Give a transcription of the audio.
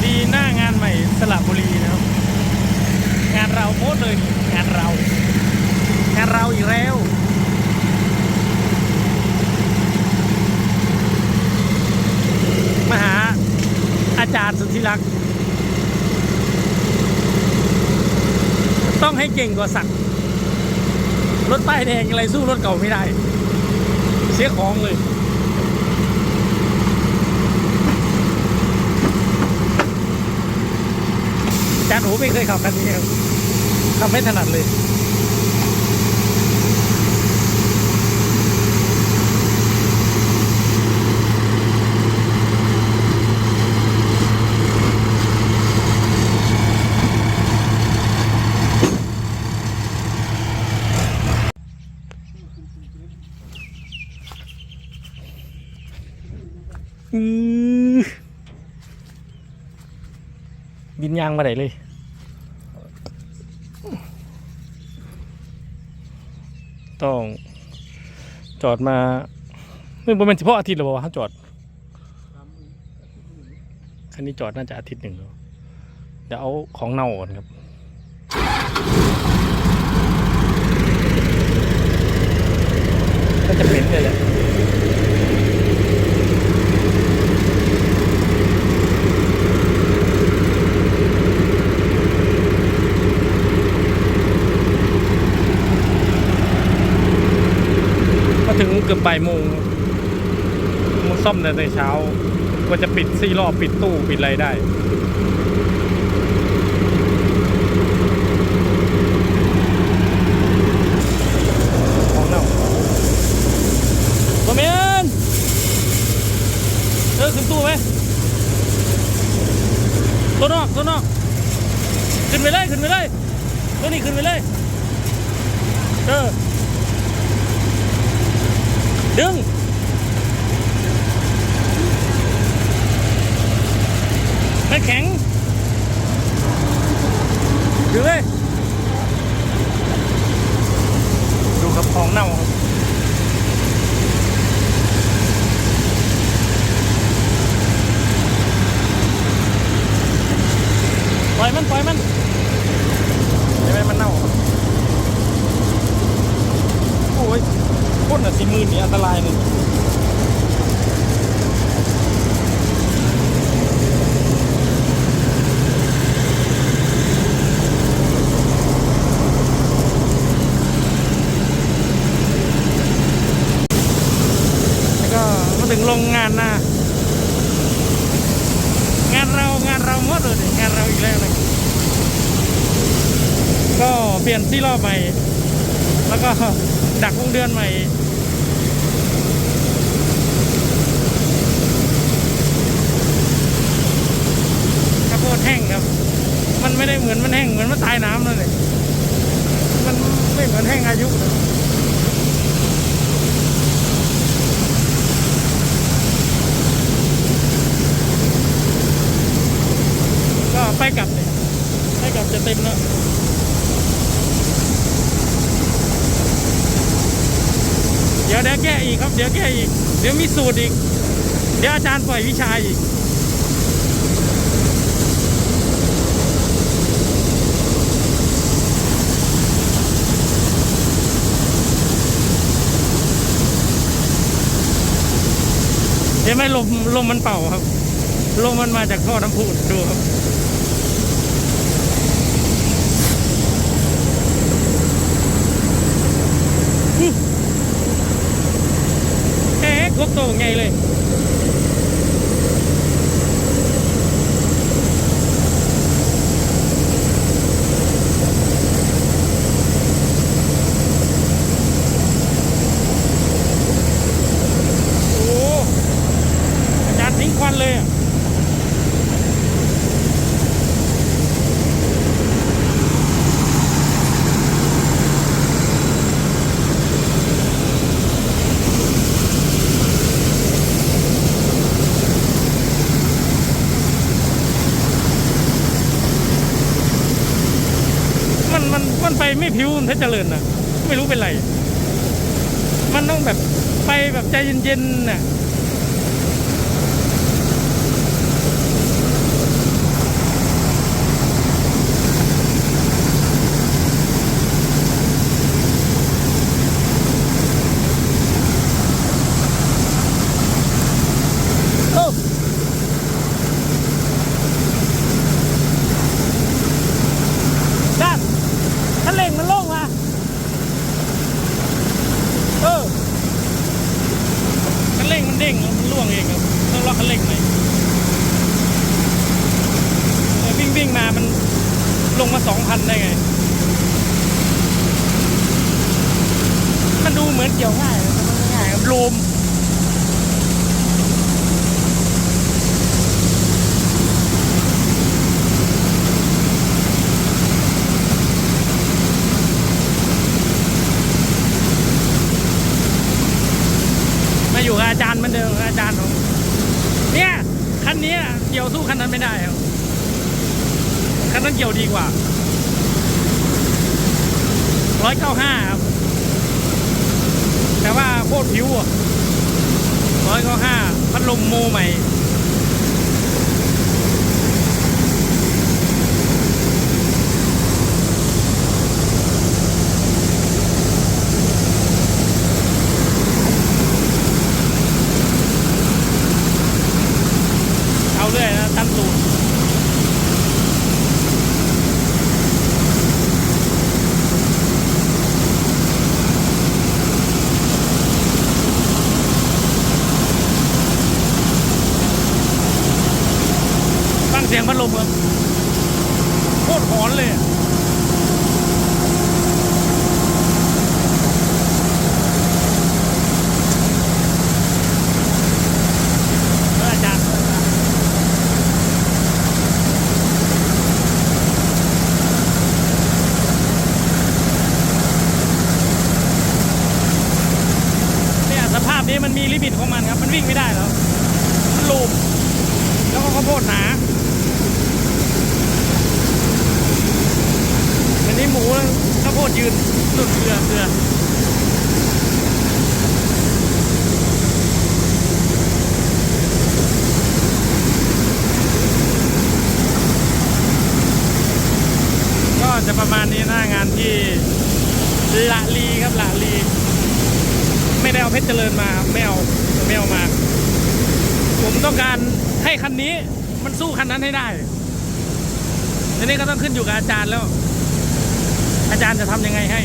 วัสดีหน้างานใหม่สระบุรีนะครับ งานเราโพสต์เลยงานเรา งานเราอีกแล้วมาหาอาจารย์สุทธิรักษ์ต้องให้เก่งกว่าสักดิ์รถป้ายแดงอะไรสู้รถเก่าไม่ได้ เสียของเลย อาจารย์โอไม่เคยขับคันนี้ครับขับไม่ถนัดเลยอือบินยางมาไหนเลย ต้องจอดมาไม่เป็นเฉพาะอาทิตย์หรอวะจอด คันนี้จอดน่าจะอาทิตย์หนึ่งเดี๋ยวเอาของเน่าก่อนครับก็จะเป็นเลยแหละ เกือบบ่ายโมงมาซ่อมแต่ในเช้าว่าจะปิดซี่รอปิดตู้ปิดอะไรได้ของเน่าตัวเมียนเออขึ้นตู้ไหมตัวนอกตัวนอก ขึ้นไปเลย ขึ้นไปเลยตัวนี้ขึ้นไปเลย เออ ดึงไม่แข็งดึงเลย ดูครับของเน่าครับปล่อยมันปล่อยมันอย่าให้มันเน่าครับโอ้ย พ่นอะสีมือนี่อันตรายเลยแล้วก็มาถึงโรงงานนะงานเรางานเราหมดเลยงานเราอีกแล้วเลยก็เปลี่ยนที่รอบใหม่แล้วก็ ดักวงเดือนใหม่ข้าวโพดแห้งครับ มันไม่ได้เหมือนมันแห้งเหมือนมันตายน้ำเลยมันไม่เหมือนแห้งอายุก็ไปกลับเลยไปกลับจะเต็มแล้ว เดี๋ยวเดี๋ยวแก้อีกครับ เดี๋ยวแก้อีก เดี๋ยวมีสูตรอีก เดี๋ยวอาจารย์ปล่อยวิชาอีกเห็นไหมลมลมมันเป่าครับ ลมมันมาจากท่อน้ำพุดูครับ เอ๊ะกบโตไงเลย โอ้อาจารย์ทิ้งควันเลยอะ มันมันมันไปไม่ผิวมันเพชรเจริญนะไม่รู้เป็นไร มันต้องแบบไปแบบใจเย็นๆน่ะ สองพันได้ไง มันดู เกี่ยวง่ายมันไง่ายครับลมมาอยู่กับอาจารย์เหมือนเดิมอาจารย์ผมเนี่ยคันนี้เกี่ยวสู้คันนั้นไม่ได้ครับคันนั้นเกี่ยวดีกว่าร้อยเก้าห้าครับ แต่ว่าโคตรผิวอะร้อยเก้าห้าพัดลมโมใหม่ เอาเรื่อยนะตั้งตูดฟังเสียงพัด ลมครับโคตรหอนเลยเอออาจารย์เนี่ยสภาพนี้มันมีลิมิตของมันครับ มันวิ่งไม่ได้แล้ว มันลูบแล้วก็ข้าวโพดหนาอันนี้ หมูข้าวโพดยืนสุดเกลือเกลือก็จะประมาณนี้หน้างานที่ละลีครับละลี ไม่ได้เอาเพชรเจริญมาไม่เอาไม่เอามา ผมต้องการให้คันนี้มันสู้คันนั้นให้ได้ทีนี้ก็ต้องขึ้นอยู่กับอาจารย์แล้ว อาจารย์จะทำยังไงให้